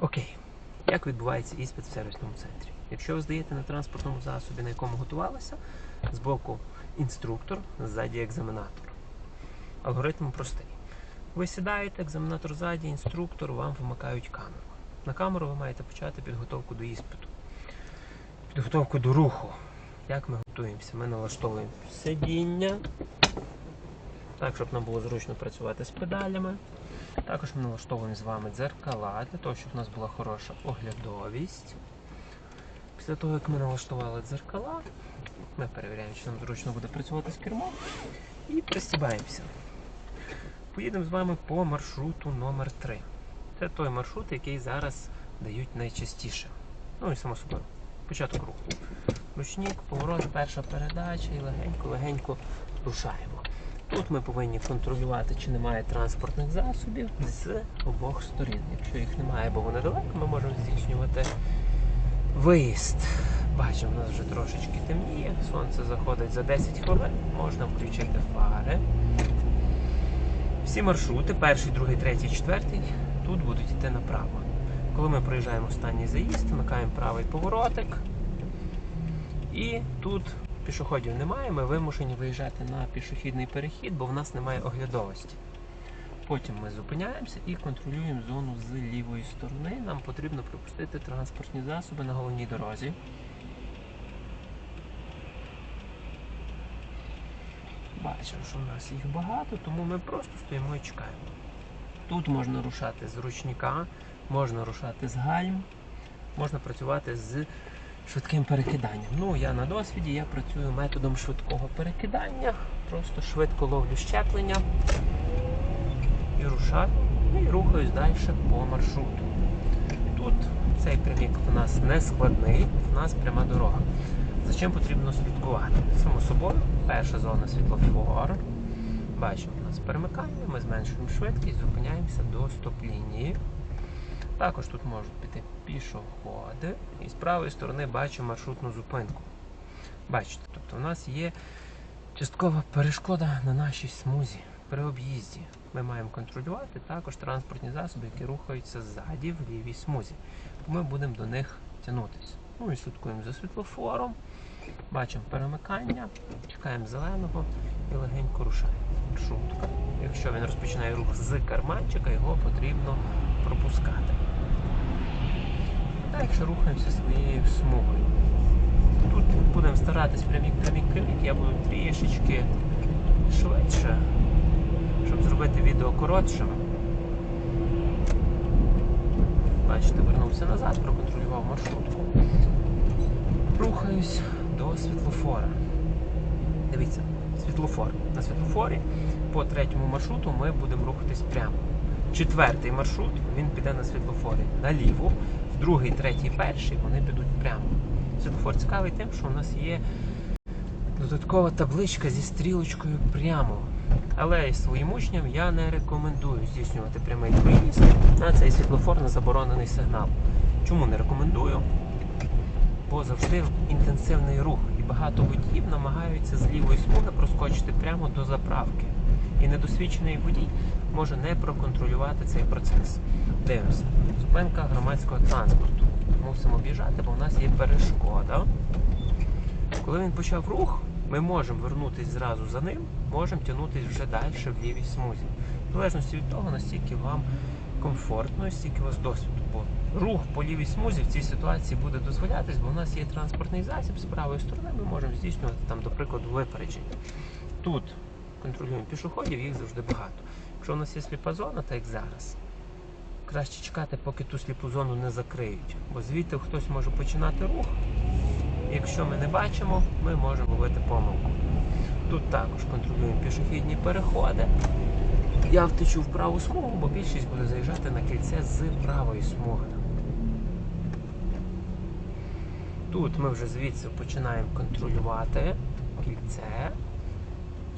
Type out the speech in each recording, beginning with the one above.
Окей. Як відбувається іспит в сервісному центрі? Якщо ви здаєте на транспортному засобі, на якому готувалися, збоку інструктор, ззаді екзаменатор. Алгоритм простий. Ви сідаєте, екзаменатор ззаді, інструктор, вам вимикають камеру. На камеру ви маєте почати підготовку до іспиту. Підготовку до руху. Як ми готуємося? Ми налаштовуємо сидіння, так, щоб нам було зручно працювати з педалями. Також ми налаштовуємо з вами дзеркала для того, щоб у нас була хороша оглядовість. Після того, як ми налаштували дзеркала, ми перевіряємо, чи нам зручно буде працювати з кермом і пристібаємося. Поїдемо з вами по маршруту номер 3 Це той маршрут, який зараз дають найчастіше. Ну і само собою. Початок руху. Ручник, поворот, перша передача і легенько-легенько рушаємо. Тут ми повинні контролювати, чи немає транспортних засобів з обох сторін. Якщо їх немає, бо вони далеко, ми можемо здійснювати виїзд. Бачимо, у нас вже трошечки темніє, сонце заходить за 10 хвилин, можна включити фари. Всі маршрути, перший, другий, третій, четвертий, тут будуть йти направо. Коли ми проїжджаємо останній заїзд, вмикаємо правий поворотик. І тут пішоходів немає, ми вимушені виїжджати на пішохідний перехід, бо в нас немає оглядовості. Потім ми зупиняємося і контролюємо зону з лівої сторони. Нам потрібно пропустити транспортні засоби на головній дорозі. Бачимо, що в нас їх багато, тому ми просто стоїмо і чекаємо. Тут можна рушати з ручника, можна рушати з гальм, можна працювати з швидким перекиданням. Ну, я на досвіді, я працюю методом швидкого перекидання. Просто швидко ловлю щеплення і рушаю, і рухаюсь далі по маршруту. Тут цей прямік у нас не складний, у нас пряма дорога. За чим потрібно слідкувати? Само собою, перша зона світлофор. Бачимо, у нас перемикання, ми зменшуємо швидкість, зупиняємося до стоп-лінії. Також тут можуть піти пішоходи. І з правої сторони бачимо маршрутну зупинку. Бачите, тобто у нас є часткова перешкода на нашій смузі при об'їзді. Ми маємо контролювати також транспортні засоби, які рухаються ззаді в лівій смузі. Ми будемо до них тягнутися. Ну і слідкуємо за світлофором, бачимо перемикання, чекаємо зеленого і легенько рушаємо. Маршрутка. Якщо він розпочинає рух з карманчика, його потрібно пропускати. Якщо рухаємося своєю смугою. Тут будемо старатись прямік, прямік, прямік, я буду трішечки швидше, щоб зробити відео коротшим. Бачите, вернувся назад, проконтролював маршрутку. Рухаюсь до світлофора. Дивіться, світлофор. На світлофорі по третьому маршруту ми будемо рухатись прямо. Четвертий маршрут він піде на світлофорі наліво, другий, третій, перший вони підуть прямо. Світлофор цікавий тим, що у нас є додаткова табличка зі стрілочкою прямо. Але своїм учням я не рекомендую здійснювати прямий проїзд на цей світлофор на заборонений сигнал. Чому не рекомендую? Бо завжди інтенсивний рух і багато водіїв намагаються з лівої смуги проскочити прямо до заправки. І недосвідчений водій може не проконтролювати цей процес. Дивимося, зупинка громадського транспорту. Мусимо об'їжджати, бо у нас є перешкода. Коли він почав рух, ми можемо вернутися зразу за ним, можемо тягнутися вже далі в лівій смузі. В залежності від того, наскільки вам комфортно стільки у вас досвіду. Бо рух по лівій смузі в цій ситуації буде дозволятись, бо у нас є транспортний засіб з правої сторони, ми можемо здійснювати там, до прикладу, випередження. Тут контролюємо пішоходів, їх завжди багато. Якщо у нас є сліпа зона, так як зараз, краще чекати, поки ту сліпу зону не закриють. Бо звідти хтось може починати рух. Якщо ми не бачимо, ми можемо ловити помилку. Тут також контролюємо пішохідні переходи. Я втечу в праву смугу, бо більшість буде заїжджати на кільце з правої смуги. Тут ми вже звідси починаємо контролювати кільце.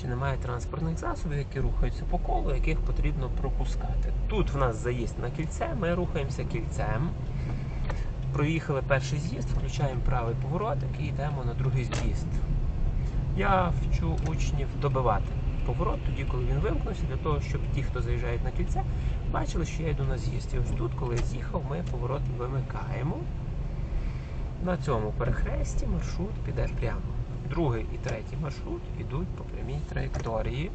Чи немає транспортних засобів, які рухаються по колу, яких потрібно пропускати. Тут в нас заїзд на кільце, ми рухаємося кільцем. Проїхали перший з'їзд, включаємо правий поворотик і йдемо на другий з'їзд. Я вчу учнів добивати поворот тоді, коли він вимкнувся, для того, щоб ті, хто заїжджають на кільце, Бачили, що я йду на з'їзд. І ось тут, коли я з'їхав, ми поворот вимикаємо. На цьому перехресті маршрут піде прямо. Другий і третій маршрут йдуть по прямій траєкторії.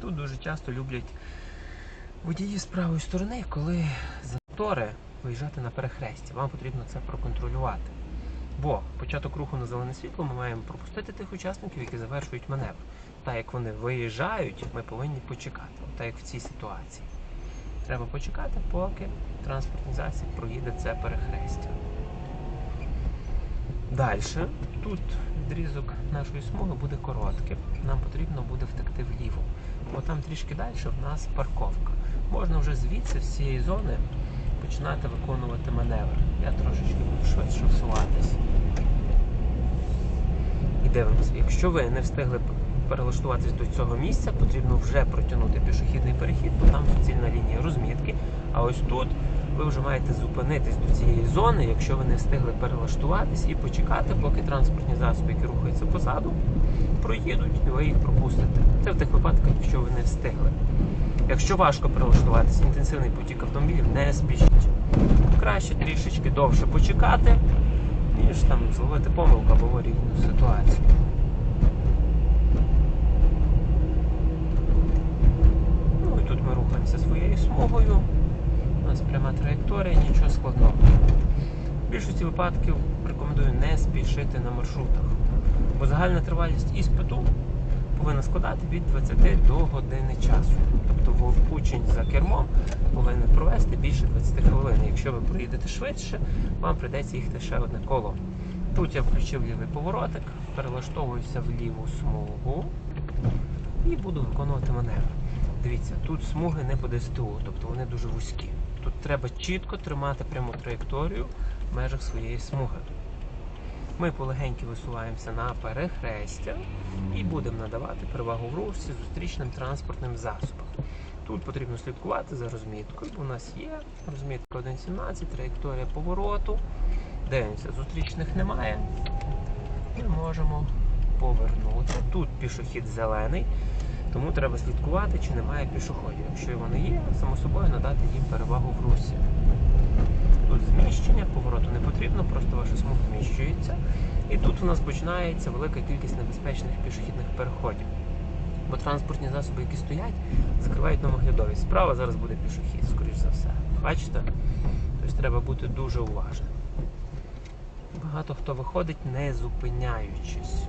Тут дуже часто люблять водії з правої сторони, коли затори виїжджати на перехресті. Вам потрібно це проконтролювати. Бо початок руху на зелене світло ми маємо пропустити тих учасників, які завершують маневр. Так як вони виїжджають, ми повинні почекати. Так як в цій ситуації. Треба почекати, поки транспортний засіб проїде це перехрестя. Далі, тут відрізок нашої смуги буде коротким. Нам потрібно буде втекти вліво. Бо там трішки далі в нас парковка. Можна вже звідси, з цієї зони, починати виконувати маневр. Я трошечки буду швидше всуватись. І дивимося, якщо ви не встигли перелаштуватись до цього місця, потрібно вже протягнути пішохідний перехід, бо там суцільна лінія розмітки. А ось тут ви вже маєте зупинитись до цієї зони, якщо ви не встигли перелаштуватись і почекати, поки транспортні засоби, які рухаються позаду, проїдуть і ви їх пропустите. Це в тих випадках, якщо ви не встигли. Якщо важко перелаштуватись, інтенсивний потік автомобілів, не спішіть. Краще трішечки довше почекати, ніж там зловити помилку або аварійну ситуацію. Ну і тут ми своєю смугою. У нас пряма траєкторія, нічого складного. В більшості випадків рекомендую не спішити на маршрутах, бо загальна тривалість іспиту повинна складати від 20 до години часу. Тобто учень за кермом повинен провести більше 20 хвилин. Якщо ви проїдете швидше, вам прийдеться їхати ще одне коло. Тут я включив лівий поворотик, перелаштовуюся в ліву смугу і буду виконувати маневр. Дивіться, тут смуги не по ДСТУ, тобто вони дуже вузькі. Тут треба чітко тримати пряму траєкторію в межах своєї смуги. Ми полегеньки висуваємося на перехрестя і будемо надавати перевагу в русі зустрічним транспортним засобам. Тут потрібно слідкувати за розміткою, бо у нас є розмітка 1.17, траєкторія повороту. Дивимося, зустрічних немає. Ми можемо повернути. Тут пішохід зелений, тому треба слідкувати, чи немає пішоходів. Якщо вони є, само собою надати їм перевагу в русі. Тут зміщення, повороту не потрібно, просто ваша смуга зміщується. І тут у нас починається велика кількість небезпечних пішохідних переходів. Бо транспортні засоби, які стоять, закривають нам оглядовість. Справа зараз буде пішохід, скоріш за все. Бачите? Тобто треба бути дуже уважним. Багато хто виходить не зупиняючись.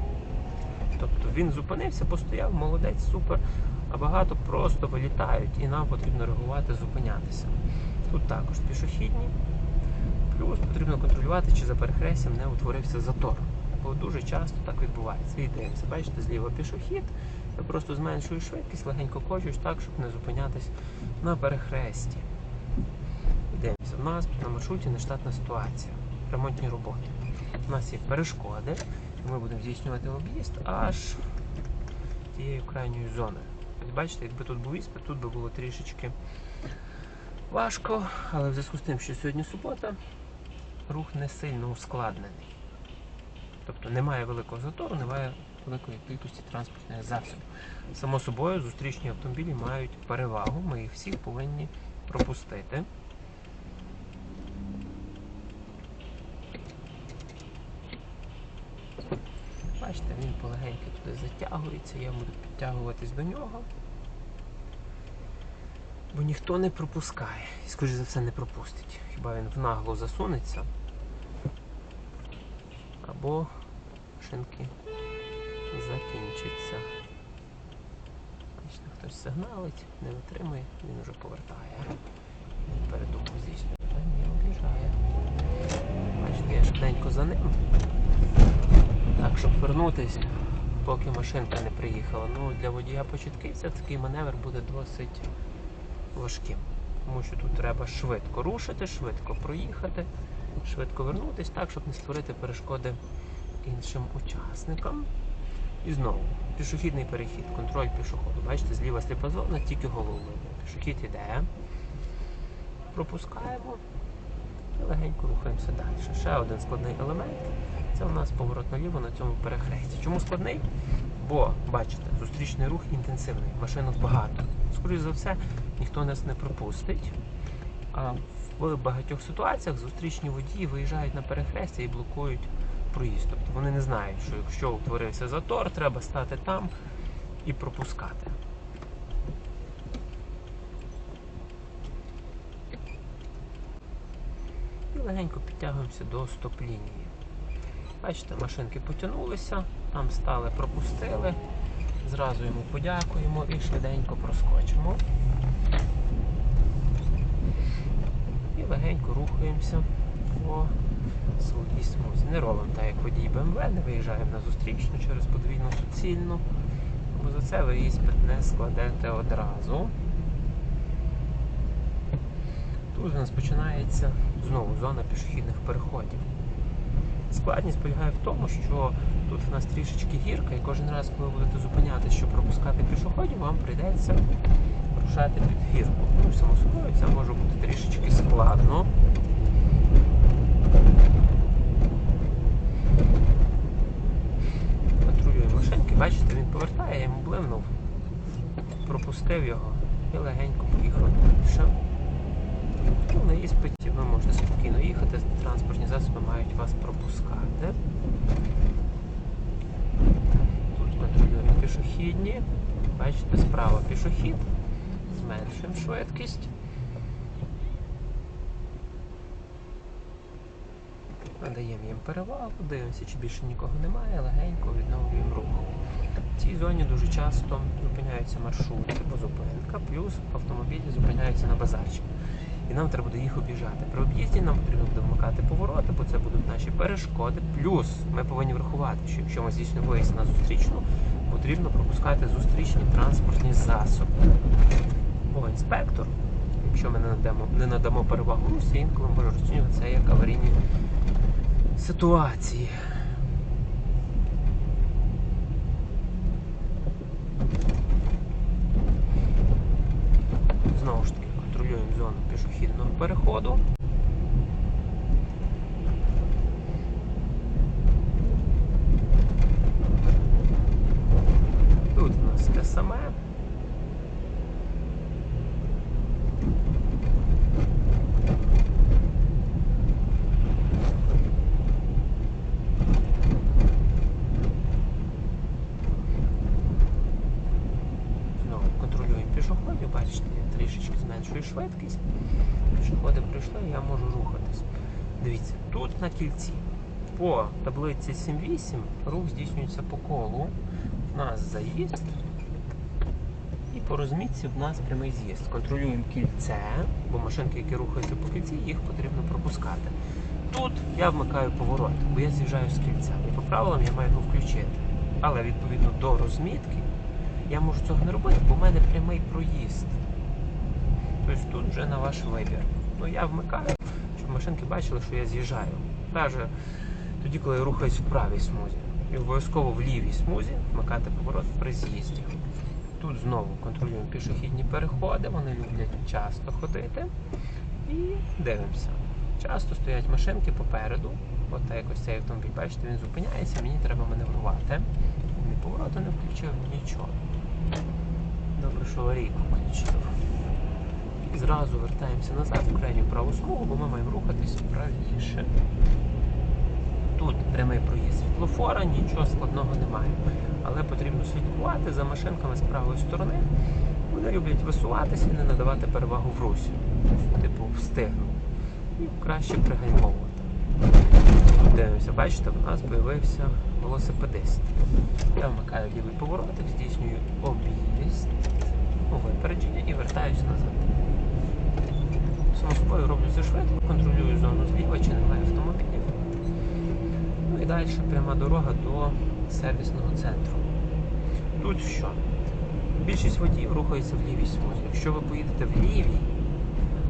Тобто він зупинився, постояв, молодець, супер. А багато просто вилітають і нам потрібно реагувати, зупинятися. Тут також пішохідні. Плюс потрібно контролювати, чи за перехрестям не утворився затор. Бо дуже часто так відбувається. І бачите, зліва пішохід. Я просто зменшую швидкість, легенько кочуюсь так, щоб не зупинятись на перехресті. І Дивимося, у нас на маршруті нештатна ситуація, ремонтні роботи. У нас є перешкоди, ми будемо здійснювати об'їзд аж тією крайньою зоною. Бачите, якби тут був іспит, тут би було трішечки важко, але в зв'язку з тим, що сьогодні субота, рух не сильно ускладнений. Тобто немає великого затору, немає великої кількості транспортних засобів. Само собою, зустрічні автомобілі мають перевагу, ми їх всіх повинні пропустити. Бачите, він полегенько туди затягується, я буду підтягуватись до нього. Бо ніхто не пропускає. І, скоріш за все, не пропустить. Хіба він внагло засунеться. Або шинки закінчиться. Бачите, хтось сигналить, не витримує, він вже повертає. Передумав. Та ні, об'їжджає. Бачите, я швиденько за ним. Так, щоб вернутись, поки машинка не приїхала. Ну, для водія початківця такий маневр буде досить важким. Тому що тут треба швидко рушити, швидко проїхати, швидко вернутись так, щоб не створити перешкоди іншим учасникам. І знову, пішохідний перехід, контроль пішоходу. Бачите, зліва сліпа зона, тільки головою. Пішохід іде. Пропускаємо І легенько рухаємося далі. Ще один складний елемент це у нас поворот наліво на цьому перехресті. Чому складний? Бо, бачите, зустрічний рух інтенсивний, машинок багато. Скоріше за все, ніхто нас не пропустить. А в багатьох ситуаціях зустрічні водії виїжджають на перехрестя і блокують проїзд. Тобто вони не знають, що якщо утворився затор, треба стати там і пропускати. І легенько підтягуємося до стоп-лінії. Бачите, машинки потягнулися, там стали, пропустили. Зразу йому подякуємо і швиденько проскочимо. І легенько рухаємося по своїй смузі. Не робимо так, як водій БМВ, не виїжджаємо на зустрічну через подвійну суцільну, бо за це ви іспит не складете одразу. Тут у нас починається знову зона пішохідних переходів. Складність полягає в тому, що тут в нас трішечки гірка, і кожен раз, коли ви будете зупинятися, щоб пропускати пішоходів, вам прийдеться рушати під гірку. Ну, само собою, це може бути трішечки складно. Патрулює машинки, бачите, він повертає, я йому блимнув, пропустив його і легенько поїхав. Ну, на іспиті ви можете спокійно їхати, транспортні засоби мають вас пропускати. Тут контролюємо пішохідні. Бачите, справа пішохід. Зменшуємо швидкість. Надаємо їм перевагу, дивимося, чи більше нікого немає, легенько відновлюємо рух. В цій зоні дуже часто зупиняються маршрути, бо зупинка, плюс автомобілі зупиняються на базарчик. І нам треба буде їх об'їжджати. При об'їзді нам потрібно буде вмикати повороти, бо це будуть наші перешкоди. Плюс ми повинні врахувати, що якщо ми здійснюємо виїзд на зустрічну, потрібно пропускати зустрічні транспортні засоби. Бо інспектор, якщо ми не надамо, не надамо перевагу інколи може розцінювати це як аварійні ситуації. Знову ж таки, контролюємо зону пішохідного переходу. Тут у нас те саме. Знову контролюємо пішоходів, бачите, я трішечки зменшую швидкість. Пішоходи прийшли, я можу рухатись. Дивіться, тут на кільці по таблиці 7.8 рух здійснюється по колу. У нас заїзд. І по розмітці в нас прямий з'їзд. Контролюємо кільце, бо машинки, які рухаються по кільці, їх потрібно пропускати. Тут я вмикаю поворот, бо я з'їжджаю з кільця. І по правилам я маю його включити. Але відповідно до розмітки я можу цього не робити, бо в мене прямий проїзд. Тобто тут вже на ваш вибір. Ну я вмикаю, щоб машинки бачили, що я з'їжджаю. Навіть тоді, коли я рухаюсь в правій смузі. І обов'язково в лівій смузі вмикати поворот при з'їзді. Тут знову контролюємо пішохідні переходи, вони люблять часто ходити. І дивимося. Часто стоять машинки попереду. От якось цей автомобіль, бачите, він зупиняється, мені треба маневрувати. Ні повороту не включив, нічого. Добре, що аварійку включив. Зразу вертаємося назад в крайню праву смугу, бо ми маємо рухатись правіше. Тут прямий проїзд світлофора, нічого складного немає. Але потрібно слідкувати за машинками з правої сторони. Вони люблять висуватися і не надавати перевагу в русі. Типу встигну. І краще пригальмовувати. Тут дивимося, бачите, в нас з'явився велосипедист. Я вмикаю лівий поворотик, здійснюю об'їзд, випередження і вертаюся назад. Само собою роблю це швидко, контролюю зону зліва, чи немає автомобілів. Ну і далі пряма дорога до сервісного центру. Тут що? Більшість водіїв рухається в лівій смузі. Якщо ви поїдете в лівій,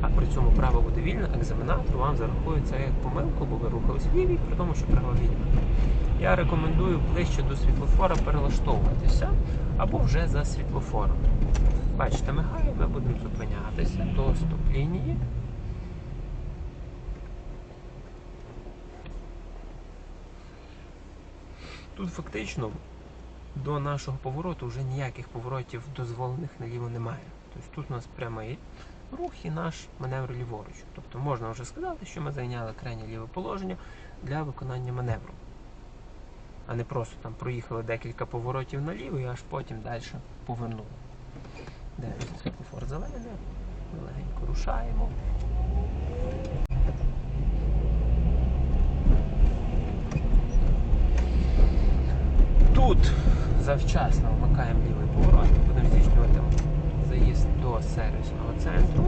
а при цьому право буде вільне, екзаменатор вам зарахує це як помилку, бо ви рухались в лівій, при тому, що право вільне. Я рекомендую ближче до світлофора перелаштовуватися або вже за світлофором. Бачите, мигає, ми будемо зупинятися до стоп-лінії. Тут фактично до нашого повороту вже ніяких поворотів дозволених наліво немає. Тобто тут у нас прямий рух і наш маневр ліворуч. Тобто можна вже сказати, що ми зайняли крайнє ліве положення для виконання маневру. А не просто там проїхали декілька поворотів наліво і аж потім далі повернули. Дивимося, зелений, ми легенько рушаємо. Тут завчасно вмикаємо лівий поворот, будемо здійснювати заїзд до сервісного центру.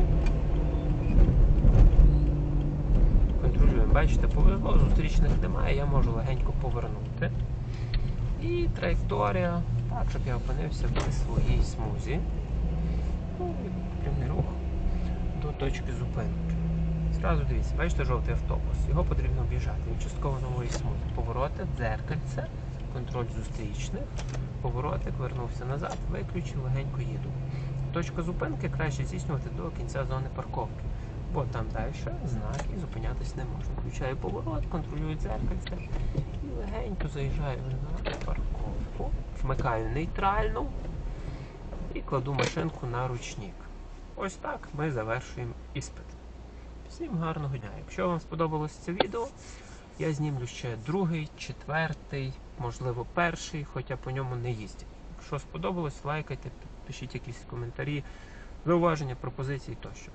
Контролюємо, бачите, повезло, зустрічних немає, я можу легенько повернути. І траєкторія, так, щоб я опинився в своїй смузі. Ну, і прямий рух до точки зупинки. Зразу дивіться, бачите жовтий автобус. Його потрібно об'їжджати. Він частково нової смуги. Повороти, дзеркальце, контроль зустрічних, поворотик, вернувся назад, виключив, легенько їду. Точка зупинки краще здійснювати до кінця зони парковки. Бо там далі знаки зупинятись не можна. Включаю поворот, контролюю дзеркальце і легенько заїжджаю на парковку, вмикаю нейтральну і кладу машинку на ручник. Ось так ми завершуємо іспит. Всім гарного дня! Якщо вам сподобалось це відео, я знімлю ще другий, четвертий, можливо, перший, хоча по ньому не їздять. Якщо сподобалось, лайкайте, пишіть якісь коментарі, зауваження, пропозиції тощо.